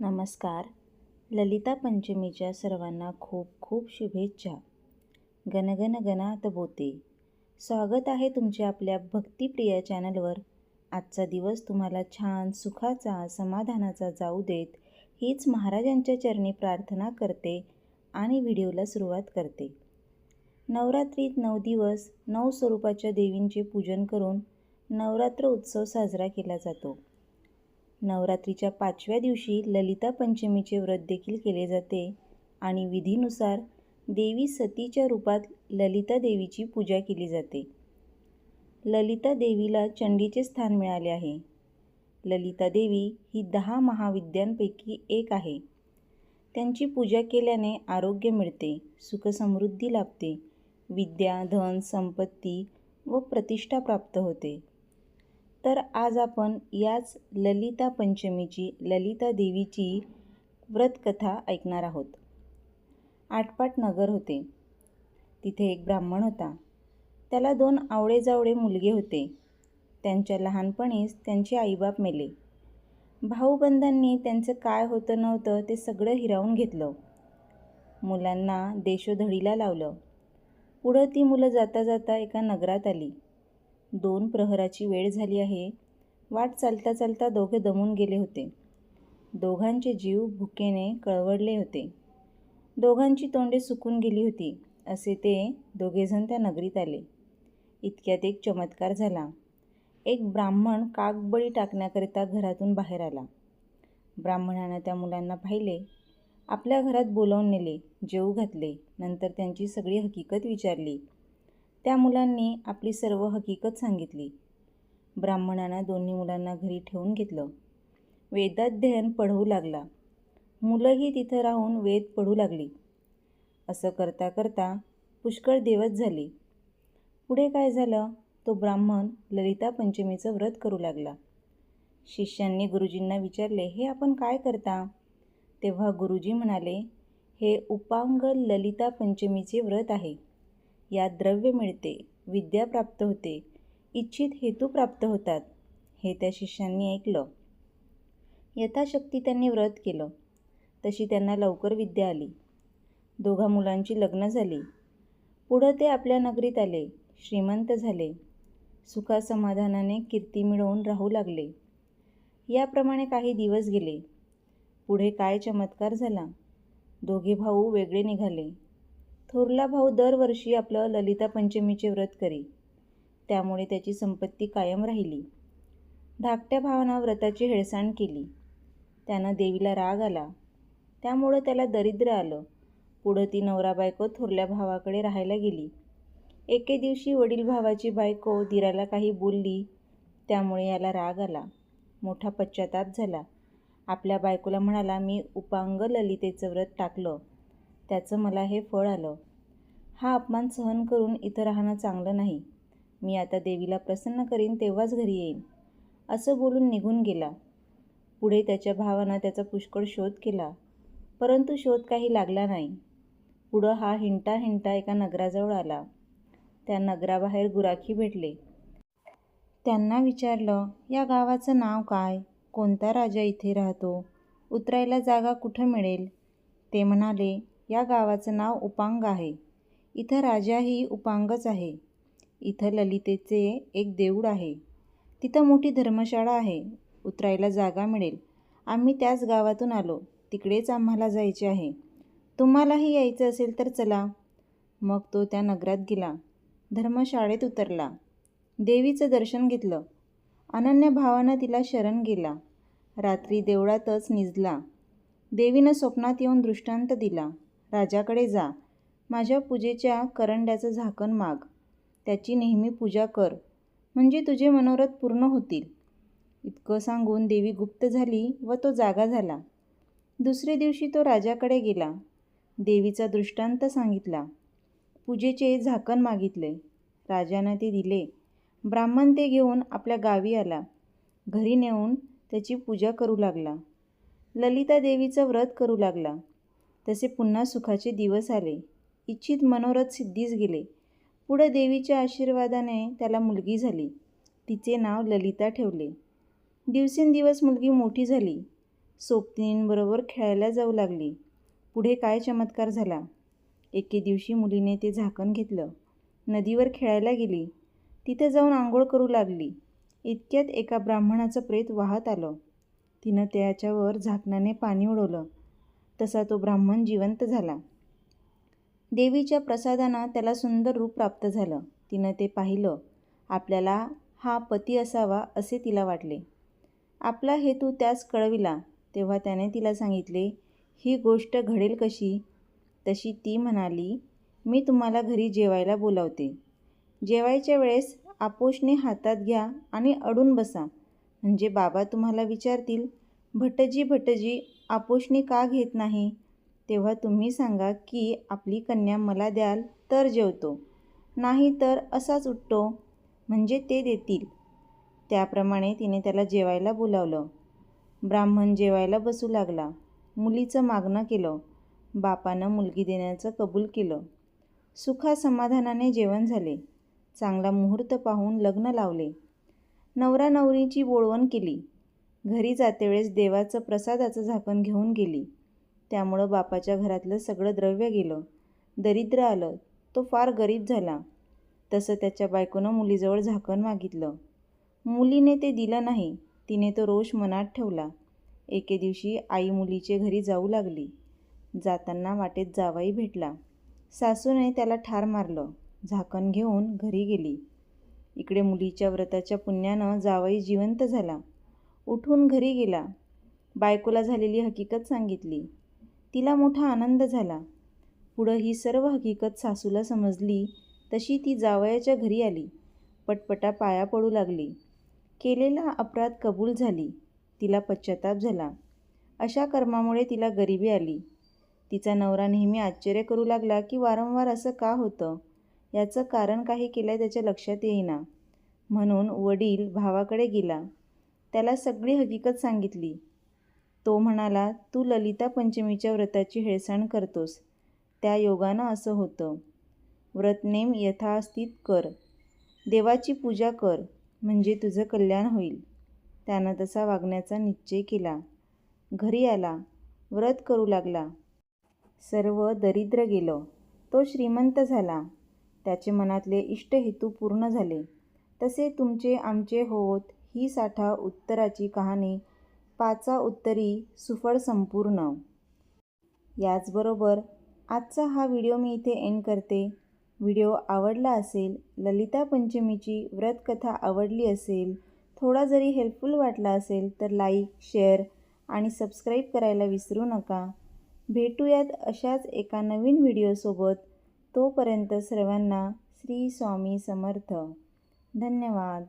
नमस्कार. ललिता पंचमीच्या सर्वांना खूप खूप शुभेच्छा. गणगण गणात बोते. स्वागत आहे तुमच्या आपल्या भक्तिप्रिय चॅनलवर. आजचा दिवस तुम्हाला छान सुखाचा समाधानाचा जाऊ देत हीच महाराजांच्या चरणी प्रार्थना करते आणि व्हिडिओला सुरुवात करते. नवरात्रीत नऊ दिवस नऊ स्वरूपाच्या देवींचे पूजन करून नवरात्र उत्सव साजरा केला जातो. नवरात्रीच्या पाचव्या दिवशी ललिता पंचमीचे व्रत देखील केले जाते आणि विधीनुसार देवी सतीच्या रूपात ललिता देवीची पूजा केली जाते. ललिता देवीला चंडीचे स्थान मिळाले आहे. ललिता देवी ही दहा महाविद्यांपैकी एक आहे. त्यांची पूजा केल्याने आरोग्य मिळते सुखसमृद्धी लाभते विद्या धन संपत्ती व प्रतिष्ठा प्राप्त होते. तर आज आपण याच ललिता पंचमीची ललिता देवीची व्रतकथा ऐकणार आहोत. आटपाट नगर होते. तिथे एक ब्राह्मण होता. त्याला दोन आवडेजावडे मुलगे होते. त्यांच्या लहानपणीच त्यांचे आईबाप मेले. भाऊबंधांनी त्यांचं काय होतं नव्हतं ते सगळं हिरावून घेतलं. मुलांना देशोधडीला लावलं. पुढं ती मुलं जाता जाता एका नगरात आली. दोन प्रहराची वेळ झाली आहे. वाट चालता चालता दोघे दमून गेले होते. दोघांचे जीव भुकेने कळवडले होते. दोघांची तोंडे सुकून गेली होती असे ते दोघेजण त्या नगरीत आले. इतक्यात एक चमत्कार झाला. एक ब्राह्मण कागबळी टाकण्याकरिता घरातून बाहेर आला. ब्राह्मणानं त्या मुलांना पाहिले. आपल्या घरात बोलावून नेले जेवू घातले. नंतर त्यांची सगळी हकीकत विचारली. त्या मुलांनी आपली सर्व हकीकत सांगितली. ब्राह्मणानं दोन्ही मुलांना घरी ठेवून घेतलं. वेदाध्ययन पढवू लागला. मुलंही तिथं राहून वेद पढू लागली. असं करता करता पुष्कळ दिवस झाले. पुढे काय झालं? तो ब्राह्मण ललिता पंचमीचं व्रत करू लागला. शिष्यांनी गुरुजींना विचारले हे आपण काय करता? तेव्हा गुरुजी म्हणाले हे उपांग ललिता पंचमीचे व्रत आहे. यात द्रव्य मिळते विद्या प्राप्त होते इच्छित हेतू प्राप्त होतात हे त्या शिष्यांनी ऐकलं. यथाशक्ती त्यांनी व्रत केलं. तशी त्यांना लवकर विद्या आली. दोघा मुलांची लग्न झाली. पुढं ते आपल्या नगरीत आले श्रीमंत झाले. सुखासमाधानाने कीर्ती मिळवून राहू लागले. याप्रमाणे काही दिवस गेले. पुढे काय चमत्कार झाला? दोघे भाऊ वेगळे निघाले. थोरला भाऊ दरवर्षी आपलं ललिता पंचमीचे व्रत करी. त्यामुळे त्याची संपत्ती कायम राहिली. धाकट्या भावानं व्रताची हेळसांड केली. त्यानं देवीला राग आला. त्यामुळं त्याला दरिद्र आलं. पुढं ती नवरा बायको थोरल्या भावाकडे राहायला गेली. एके दिवशी वडील भावाची बायको दिराला काही बोलली. त्यामुळे याला राग आला. मोठा पश्चाताप झाला. आपल्या बायकोला म्हणाला मी उपांग ललितेचं व्रत टाकलं. त्याचं मला हे फळ आलं. हा अपमान सहन करून इथं राहणं चांगलं नाही. मी आता देवीला प्रसन्न करीन तेव्हाच घरी येईन. असं बोलून निघून गेला. पुढे त्याच्या भावानं त्याचा पुष्कळ शोध केला. परंतु शोध काही लागला नाही. पुढं हा हिंटा हिंटा एका नगराजवळ आला. त्या नगराबाहेर गुराखी भेटले. त्यांना विचारलं या गावाचं नाव काय? कोणता राजा इथे राहतो? उतरायला जागा कुठं मिळेल? ते म्हणाले या गावाचं नाव उपांग आहे. इथं राजाही उपांगच आहे. इथं ललितेचे एक देऊळ आहे. तिथं मोठी धर्मशाळा आहे. उतरायला जागा मिळेल. आम्ही त्याच गावातून आलो. तिकडेच आम्हाला जायचे आहे. तुम्हालाही यायचं असेल तर चला. मग तो त्या नगरात गेला. धर्मशाळेत उतरला. देवीचं दर्शन घेतलं. अनन्य भावानं तिला शरण गेला. रात्री देवळातच निजला. देवीनं स्वप्नात येऊन दृष्टांत दिला. राजाकडे जा. माझ्या पूजेच्या करंड्याचं झाकण माग. त्याची नेहमी पूजा कर. म्हणजे तुझे मनोरथ पूर्ण होतील. इतकं सांगून देवी गुप्त झाली व तो जागा झाला. दुसरे दिवशी तो राजाकडे गेला. देवीचा दृष्टांत सांगितला. पूजेचे झाकण मागितले. राजानं ते दिले. ब्राह्मण ते घेऊन आपल्या गावी आला. घरी नेऊन त्याची पूजा करू लागला. ललिता देवीचं व्रत करू लागला. तसे पुन्हा सुखाचे दिवस आले. इच्छित मनोरथ सिद्धीस गेले. पुढे देवीच्या आशीर्वादाने त्याला मुलगी झाली. तिचे नाव ललिता ठेवले. दिवसेंदिवस मुलगी मोठी झाली. सोबतींबरोबर खेळायला जाऊ लागली. पुढे काय चमत्कार झाला? एके दिवशी मुलीने ते झाकण घेतलं. नदीवर खेळायला गेली. तिथे जाऊन आंघोळ करू लागली. इतक्यात एका ब्राह्मणाचं प्रेत वाहत आलं. तिनं त्याच्यावर झाकणाने पाणी उडवलं. तसा तो ब्राह्मण जिवंत झाला. देवीच्या प्रसादानं त्याला सुंदर रूप प्राप्त झालं. तिनं ते पाहिलं. आपल्याला हा पती असावा असे तिला वाटले. आपला हेतू त्यास कळविला. तेव्हा त्याने तिला सांगितले ही गोष्ट घडेल कशी? तशी ती म्हणाली मी तुम्हाला घरी जेवायला बोलावते. जेवायच्या वेळेस आपोषणे हातात घ्या आणि अडून बसा. म्हणजे बाबा तुम्हाला विचारतील भटजी भटजी आपोषणी का घेत नाही? तेव्हा तुम्ही सांगा की आपली कन्या मला द्याल तर जेवतो. नाही तर असाच उठतो. म्हणजे ते देतील. त्याप्रमाणे तिने त्याला जेवायला बोलावलं. ब्राह्मण जेवायला बसू लागला. मुलीचं मागणं केलं. बापानं मुलगी देण्याचं कबूल केलं. सुखासमाधानाने जेवण झाले. चांगला मुहूर्त पाहून लग्न लावले. नवरा नवरीची बोळवण केली. घरी जातेवेळेस देवाचं प्रसादाचं झाकण घेऊन गेली. त्यामुळं बापाच्या घरातलं सगळं द्रव्य गेलं. दरिद्र आलं. तो फार गरीब झाला. तसं त्याच्या बायकोनं मुलीजवळ झाकण मागितलं. मुलीने ते दिलं नाही. तिने तो रोष मनात ठेवला. एके दिवशी आई मुलीचे घरी जाऊ लागली. जाताना वाटेत जावाई भेटला. सासूने त्याला ठार मारलं. झाकण घेऊन घरी गेली. इकडे मुलीच्या व्रताच्या पुण्यानं जावई जिवंत झाला. उठून घरी गेला. बायकोला झालेली हकीकत सांगितली. तिला मोठा आनंद झाला. पुढं ही सर्व हकीकत सासूला समजली तशी ती जावयाच्या घरी आली. पटपटा पाया पडू लागली. केलेला अपराध कबूल झाली. तिला पश्चाताप झाला. अशा कर्मामुळे तिला गरिबी आली. तिचा नवरा नेहमी आश्चर्य करू लागला की वारंवार असं का होतं? याचं कारण काही केलं त्याच्या लक्षात येईना. म्हणून वडील भावाकडे गेला. त्याला सगळी हकीकत सांगितली. तो म्हणाला तू ललिता पंचमीच्या व्रताची हेळसाण करतोस. त्या योगानं असं होतं. व्रतनेम यथास्थित कर. देवाची पूजा कर म्हणजे तुझं कल्याण होईल. त्यानं तसा वागण्याचा निश्चय केला. घरी आला. व्रत करू लागला. सर्व दरिद्र गेलं. तो श्रीमंत झाला. त्याचे मनातले इष्टहेतू पूर्ण झाले. तसे तुमचे आमचे होत. ही साठा उत्तराची कहाणी पाचा उत्तरी सुफळ संपूर्ण. याचबरोबर आजचा हा व्हिडिओ मी इथे एंड करते. व्हिडिओ आवडला असेल ललिता पंचमीची व्रतकथा आवडली असेल थोडा जरी हेल्पफुल वाटला असेल तर लाईक शेअर आणि सबस्क्राईब करायला विसरू नका. भेटूयात अशाच एका नवीन व्हिडिओसोबत तोपर्यंत सर्वांना श्री स्वामी समर्थ. धन्यवाद.